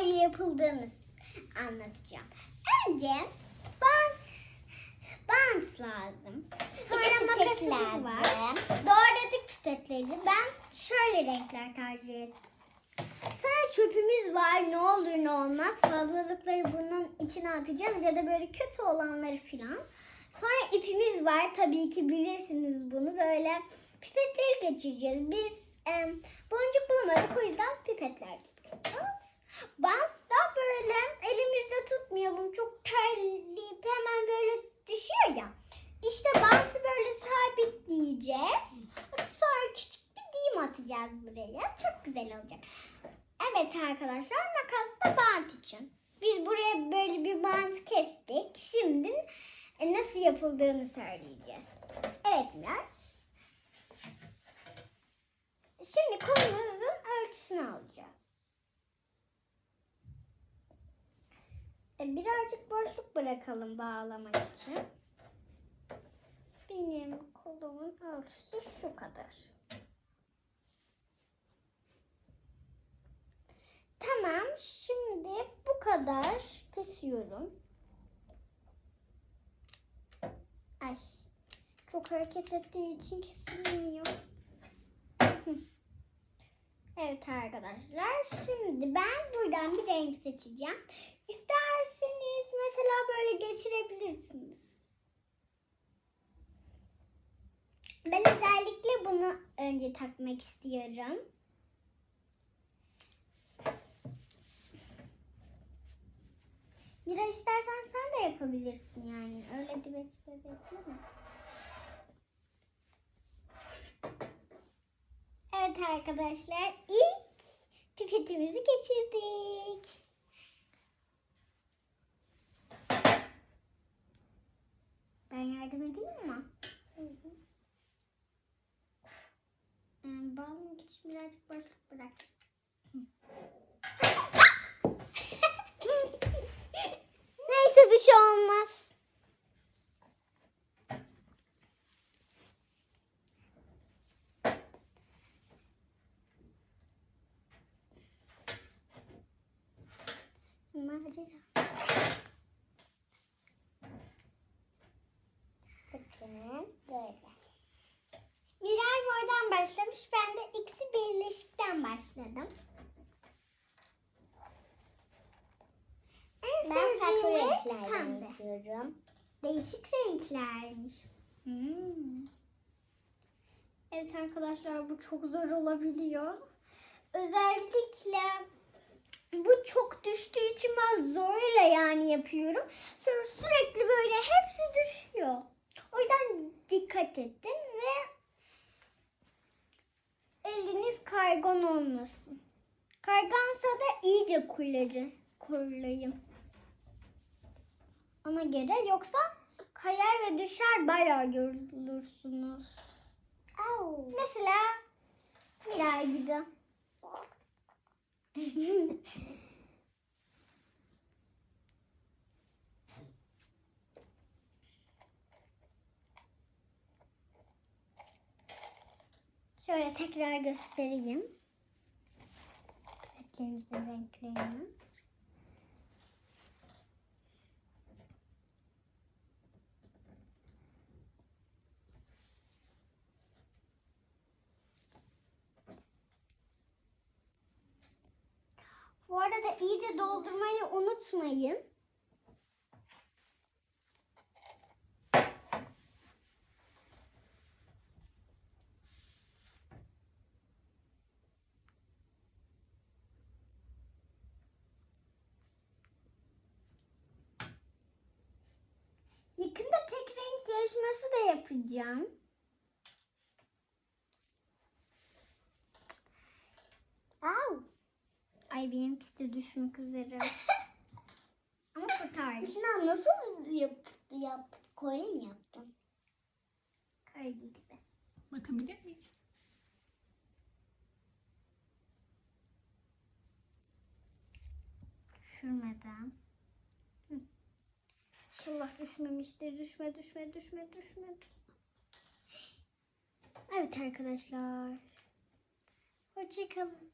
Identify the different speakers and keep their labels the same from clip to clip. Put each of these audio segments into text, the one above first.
Speaker 1: şöyle yapıldığını anlatacağım. Önce bant, bant lazım. Sonra makasımız
Speaker 2: lazım.
Speaker 1: var. Doğradık pipetleri. Ben şöyle renkler tercih ettim. Sonra çöpümüz var. Ne olur ne olmaz. Fazlalıkları bunun içine atacağız ya da böyle kötü olanları filan. Sonra ipimiz var. Tabii ki bilirsiniz bunu. Böyle pipetleri geçireceğiz. Biz e, boncuk bulamadık. O yüzden pipetler yapacağız. Bant da böyle elimizde tutmayalım. Çok terleyip hemen böyle düşüyor ya. İşte bantı böyle sabitleyeceğiz. Sonra küçük bir dilim atacağız buraya. Çok güzel olacak. Evet arkadaşlar makas da bant için. Biz buraya böyle bir bant kestik. Şimdi e, nasıl yapıldığını söyleyeceğiz. Birazcık boşluk bırakalım bağlamak için. Benim kolumun ölçüsü şu kadar. Tamam, şimdi bu kadar kesiyorum. Ay, çok hareket ettiği için kesilmiyor. Evet arkadaşlar, şimdi ben buradan bir renk seçeceğim. İsterseniz mesela böyle geçirebilirsiniz. Ben özellikle bunu takmak istiyorum. Mira istersen sen de yapabilirsin yani. Öyle dibet bekleme. Evet arkadaşlar ilk pipetimizi geçirdik. Ben yardım edeyim mi? Hmm, bağlamak için birazcık boşluk bırak. Neyse bir şey olmaz. Macera.
Speaker 2: Bakın böyle.
Speaker 1: Başlamış. Ben de ikisi birleşikten başladım. En
Speaker 2: Ben farklı renklerden yapıyorum.
Speaker 1: Değişik renklermiş. Hmm. Evet arkadaşlar bu çok zor olabiliyor. Özellikle bu çok düştüğü için ben zorla yani yapıyorum. Sonra sürekli böyle hepsi düşüyor. O yüzden dikkat edin ve eliniz kaygan olmasın. Kaygansa da iyice kurulayın. kurulayın. Ona göre yoksa kayar ve düşer bayağı yorulursunuz.
Speaker 2: Au.
Speaker 1: Mesela Miray gibi. Şöyle tekrar göstereyim. Pipetlerimizin renklerini. Bu arada iyice doldurmayı unutmayın. Renk yarışması da yapacağım. Au. Ay benimki de düşmek üzere. Ama kurtardım.
Speaker 2: Şuna nasıl yap, yap, kolye mi yaptın?
Speaker 1: Kaydı gibi.
Speaker 3: Bakabilir miyiz?
Speaker 1: Düşürmeden. İnşallah düşmemiştir. Düşme, düşme, düşme, düşme. Evet arkadaşlar. Hoşçakalın.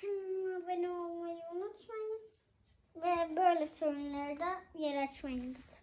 Speaker 1: Kanalıma abone olmayı unutmayın. Ve böyle sorunlara da yer açmayın lütfen.